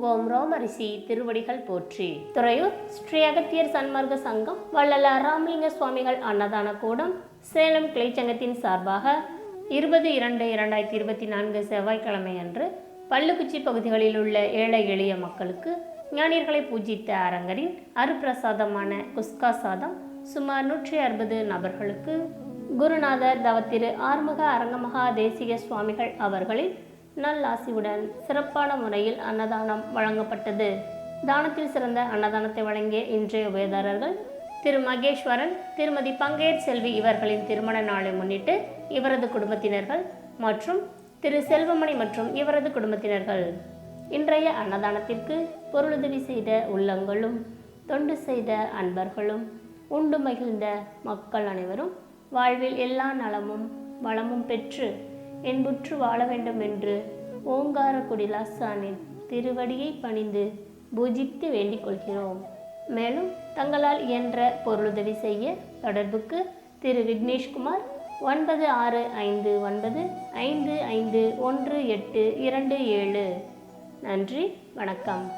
ஓம் ரோமரிசி திருவடிகள் போற்றி. துறையூர் ஸ்ரீ அகத்தியர் சன்மார்க்க சங்கம் வள்ளல ராமலிங்க சுவாமிகள் அன்னதான கூடம் சேலம் கிளைச்சங்கத்தின் சார்பாக இருபது இரண்டு இரண்டாயிரத்தி இருபத்தி நான்கு செவ்வாய்க்கிழமை அன்று பள்ளுக்குச்சி பகுதிகளில் உள்ள ஏழை எளிய மக்களுக்கு ஞானியர்களை பூஜித்த அரங்கரின் அருப்பிரசாதமான குஸ்கா சாதம் சுமார் நூற்றி அறுபது நபர்களுக்கு குருநாதர் தவத்திரு ஆறுமுக அரங்கமகா தேசிக சுவாமிகள் அவர்களின் நல்லாசியுடன் சிறப்பான முறையில் அன்னதானம் வழங்கப்பட்டது. தானத்தில் சிறந்த அன்னதானத்தை வழங்கிய இன்றைய உபயதாரர்கள் திரு மகேஸ்வரன் திருமதி பங்கேற் செல்வி இவர்களின் திருமண நாளை முன்னிட்டு இவரது குடும்பத்தினர்கள் மற்றும் திரு செல்வமணி மற்றும் இவரது குடும்பத்தினர்கள் இன்றைய அன்னதானத்திற்கு பொருளுதவி செய்த உள்ளங்களும் தொண்டு செய்த அன்பர்களும் உண்டு மகிழ்ந்த மக்கள் அனைவரும் வாழ்வில் எல்லா நலமும் வளமும் பெற்று என்புற்று வாழ வேண்டும் என்று ஓங்கார குடிலாசானின் திருவடியை பணிந்து பூஜித்து வேண்டிக் கொள்கிறோம். மேலும் தங்களால் இயன்ற பொருளுதவி செய்ய தொடர்புக்கு திரு விக்னேஷ்குமார் ஒன்பது ஆறு ஐந்து ஒன்பது ஐந்து ஐந்து ஒன்று எட்டு இரண்டு ஏழு. நன்றி வணக்கம்.